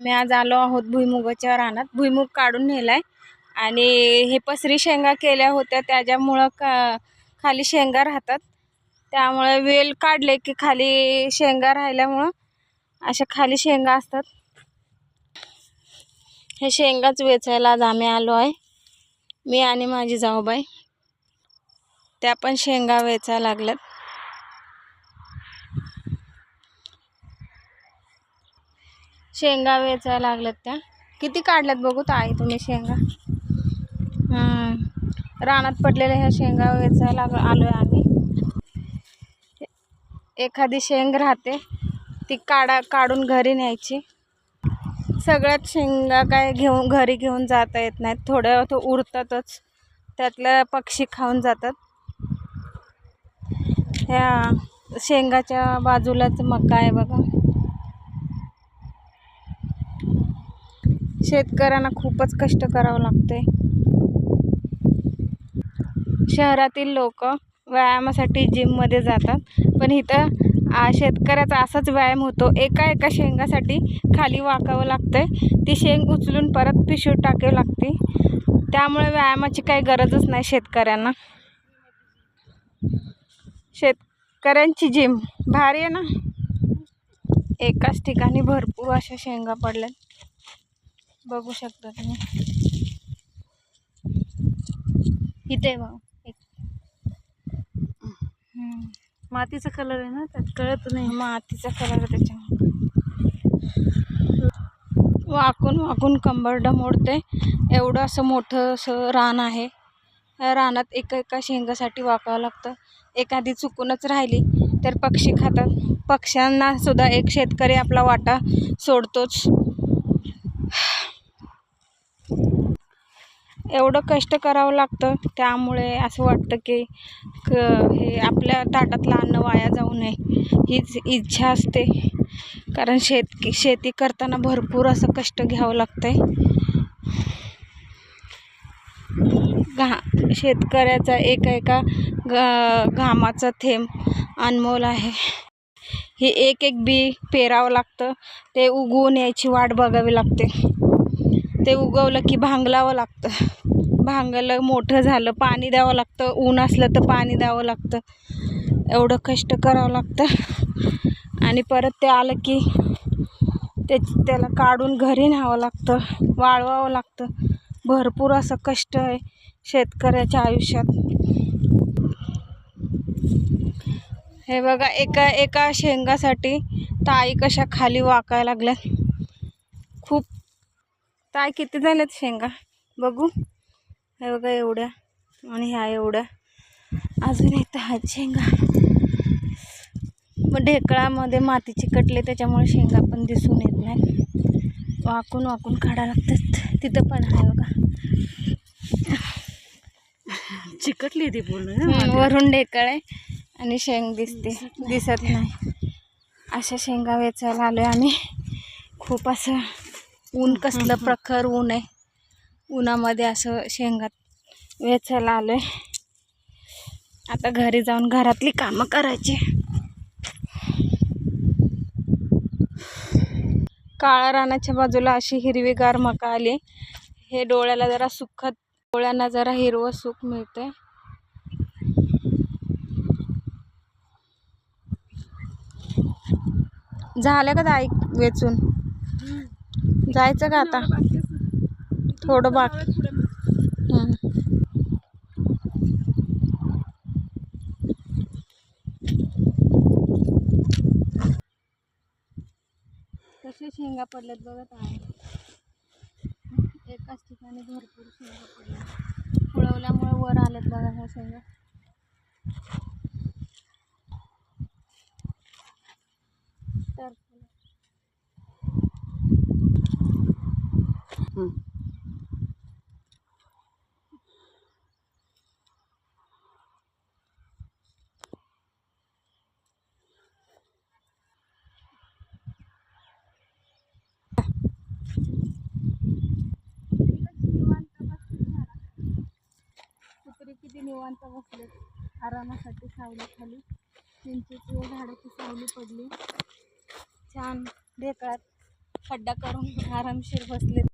मी आज आलो आहोत भुईमुगाच्या रानात. भुईमुग काढून नेलाय. आणि हे पसरी शेंगा केल्या होत्या. त्याच्यामुळं का खाली शेंगा राहतात. त्यामुळे वेल काढले की खाली शेंगा राहिल्यामुळं अशा खाली शेंगा असतात. हे शेंगाच वेचायला आज आम्ही आलो आहे. मी आणि माझी जाऊबाई. त्या पण शेंगा वेचायला लागल्यात. शेंगा वेचायला लागल्यात त्या. किती काढल्यात बघू ताई तुम्ही शेंगा? रानात पडलेल्या ह्या शेंगा वेचायला आलो आहे आम्ही. एखादी शेंग राहते ती काढा काढून घरी न्यायची. सगळ्यात शेंगा काय घेऊन घरी घेऊन जाता येत नाहीत. थोड्या तो उरतातच. त्यातलं पक्षी खाऊन जातात. ह्या शेंगाच्या बाजूलाच मका आहे बघा. शेतकऱ्यांना खूपच कष्ट करावं लागते शहरातील लोक व्यायामासाठी जिममध्ये जातात पण इथं शेतकऱ्याचा असाच व्यायाम होतो. एका एका शेंगासाठी खाली वाकावं लागतं ती शेंग उचलून परत पिशवीत टाकावी लागते. त्यामुळे व्यायामाची काही गरजच नाही शेतकऱ्यांना. शेतकऱ्यांची जिम भारी आहे ना? एकाच ठिकाणी भरपूर अशा शेंगा पडल्यात. बघू शकता तुम्ही. इथे बघ एक. मातीचा कलर आहे ना त्यात कळत नाही. मातीचा कलर त्याच्यामध्ये. वाकून वाकून कंबरड मोडते. एवढं असं मोठं असं रान आहे. या रानात एका एका शेंगासाठी वाकावं लागतं. एखादी चुकूनच राहिली तर पक्षी खातात. पक्ष्यांना सुद्धा एक शेतकरी आपला वाटा सोडतोच. एवढं कष्ट करावं लागतं. त्यामुळे असं वाटतं की क हे आपल्या ताटातलं अन्न वाया जाऊ नये. हीच इच्छा असते. कारण शेत शेती करताना भरपूर असं कष्ट घ्यावं लागतं आहे घा शेतकऱ्याचा एका एका ग घामाचा थेंब अनमोल आहे. हे एक एक बी पेरावं लागतं. ते उगवून यायची वाट बघावी लागते. ते उगवलं की भांगलावं लागतं. भांगलं मोठं झालं पाणी द्यावं लागतं. ऊन असलं तर पाणी द्यावं लागतं. एवढं कष्ट करावं लागतं. आणि परत ते आलं की ते त्याला काढून घरी न्यावं लागतं वाळवावं लागतं. भरपूर असं कष्ट आहे शेतकऱ्याच्या आयुष्यात. हे बघा एका एका शेंगासाठी ताई कशा खाली वाकायला लागल्यात. खूप ताई किती झाल्यात शेंगा? बघू. हे बघा एवढ्या आणि ह्या एवढ्या. अजून इथं आहेत शेंगा. मग ढेकळामध्ये माती चिकटले त्याच्यामुळे शेंगा पण दिसून येत नाही. वाकून वाकून काढा लागतात. तिथं पण आहे बघा. चिकटली ती पूर्ण. वरून ढेकळ आहे आणि शेंग दिसते. दिसत नाही. अशा शेंगा वेचायला आलोय आम्ही. खूप असं ऊन कसलं प्रखर ऊन आहे. उन्हामध्ये असं शेंगात वेचायला आलोय. आता घरी जाऊन घरातली कामं करायची. काळा रानाच्या बाजूला अशी हिरवीगार मका आली. हे डोळ्याला जरा सुखत डोळ्यांना जरा हिरवं सुख मिळतंय. झालं का दाई वेचून? जायचं का आता? थोडं बाकी. कसे शेंगा पडल्यात बघत आहे एकाच ठिकाणी भरपूर शेंगा पडल्या फुलवल्यामुळे वर आल्यात बघा ह्या शेंगा. किती निवांत बसले. आरामासाठी सावली खाली. चिंचेची झाडाची सावली पडली. छान ढेकळात खड्डा करून आरामशीर बसले